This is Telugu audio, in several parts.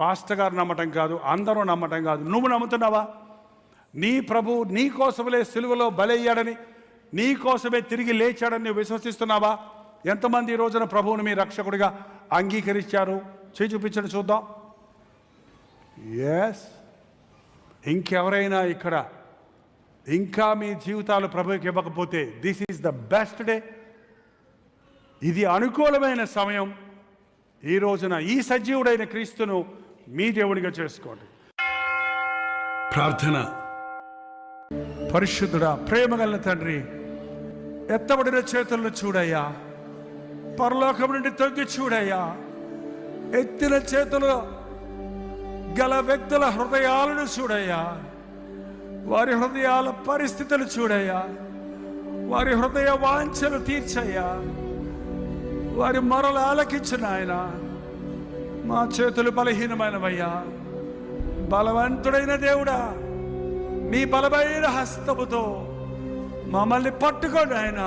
పాస్టర్ గారు నమ్మటం కాదు అందరూ నమ్మటం కాదు. నువ్వు నమ్ముతున్నావా? నీ ప్రభు నీ కోసమే సిలువలో బలయ్యాడని నీ కోసమే తిరిగి లేచాడని నువ్వు విశ్వసిస్తున్నావా? ఎంతమంది ఈ రోజున ప్రభువుని మీ రక్షకుడిగా అంగీకరించారు? చేయి చూపించండి చూద్దాం. ఎస్ ఇంకెవరైనా ఇక్కడ ఇంకా మీ జీవితాలు ప్రభుకి ఇవ్వకపోతే this is the best day ఇది అనుకూలమైన సమయం. ఈ రోజున ఈ సజీవుడైన క్రీస్తును మీ దేవుడిగా చేసుకోండి. ప్రార్థన. పరిశుద్ధుడా ప్రేమగల తండ్రి ఎత్తబడిన చేతులను చూడయ్యా. పరలోకం నుండి తొంగి చూడయ్యా. ఎత్తిన చేతులు గల వ్యక్తుల హృదయాలను చూడయ్యా. వారి హృదయాల పరిస్థితులు చూడయ్యా. వారి హృదయ వాంఛలు తీర్చయ్యా. వారి మొరలు ఆలకించిన ఆయన మా చేతులు బలహీనమైనవయ్యా. బలవంతుడైన దేవుడా మీ బలమైన హస్తముతో మమ్మల్ని పట్టుకోండి ఆయన.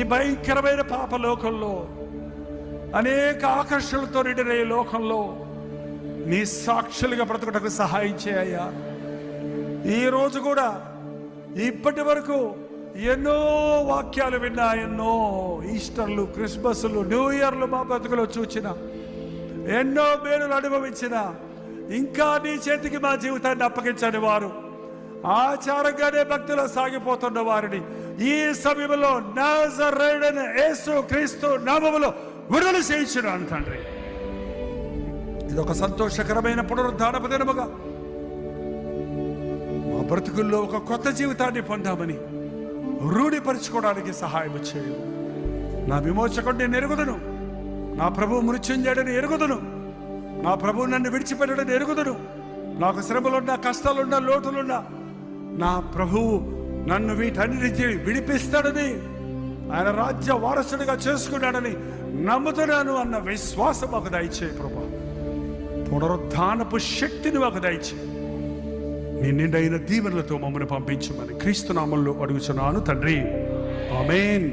ఈ భయంకరమైన పాప లోకంలో అనేక ఆకర్షణలతో నిండిన ఈ లోకంలో నీ సాక్షులుగా బ్రతకటకు సహాయం చేయ్యా. ఈ రోజు కూడా ఇప్పటి వరకు ఎన్నో వాక్యాలు విన్నా ఎన్నో ఈస్టర్లు క్రిస్మస్లు న్యూ ఇయర్లు మా బతుకులో చూచిన ఎన్నో మేలులు అనుభవించిన ఇంకా నీ చేతికి మా జీవితాన్ని అప్పగించని వారు ఆచారంగానే భక్తిలో సాగిపోతున్న వారిని ఈ సమయంలో నాజరేడని యేసు క్రీస్తు నామములో విడుదల చేయించున్నాను తండ్రి. ఇది ఒక సంతోషకరమైన పునరుద్ధానపు దినముగా మా బ్రతుకుల్లో ఒక కొత్త జీవితాన్ని పొందామని రూఢిపరచుకోవడానికి సహాయం చేయు. నా విమోచకుడు నేను నా ప్రభు మృత్యుంజయుడని ఎరుగుదును. నా ప్రభు నన్ను విడిచిపెట్టడని ఎరుగుదును. నాకు శ్రమలున్నా కష్టాలున్నా లోటులున్నా నా ప్రభువు నన్ను వీటన్నిటి విడిపిస్తాడని ఆయన రాజ్య వారసుడిగా చేసుకున్నాడని నమ్ముతున్నాను అన్న విశ్వాసం ఒక దయచేయి ప్రభా. పునరుద్ధానపు శక్తిని ఒక దయచేయి. నీ నిండైన దీవెనలతో మమ్మల్ని పంపించమని క్రీస్తు నామంలో అడుగుచున్నాను తండ్రి. ఆమెన్.